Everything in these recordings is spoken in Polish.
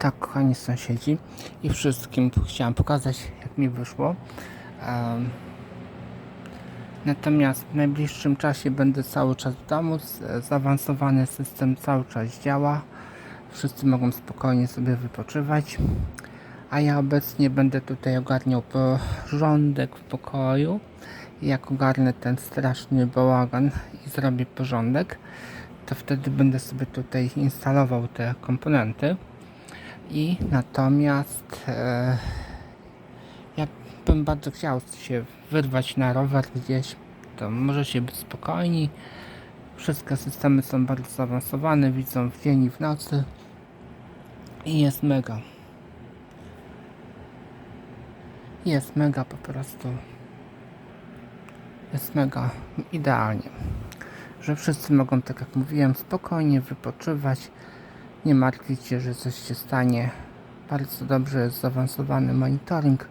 tak, kochani sąsiedzi i wszystkim chciałem pokazać, jak mi wyszło. Em, Natomiast w najbliższym czasie będę cały czas w domu. Zaawansowany system cały czas działa. Wszyscy mogą spokojnie sobie wypoczywać. A ja obecnie będę tutaj ogarniał porządek w pokoju. Jak ogarnę ten straszny bałagan i zrobię porządek, to wtedy będę sobie tutaj instalował te komponenty. I natomiast e, ja bym bardzo chciał się wyrwać na rower gdzieś, to możecie być spokojni. Wszystkie systemy są bardzo zaawansowane, widzą w dzień i w nocy. I jest mega. Jest mega po prostu. Jest mega idealnie. Że wszyscy mogą, tak jak mówiłem, spokojnie wypoczywać. Nie martwić się, że coś się stanie. Bardzo dobrze jest zaawansowany monitoring.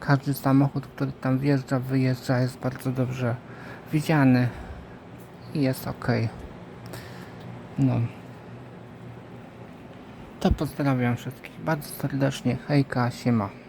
Każdy samochód, który tam wjeżdża, wyjeżdża, jest bardzo dobrze widziany i jest ok. No. To pozdrawiam wszystkich bardzo serdecznie. Hejka, siema.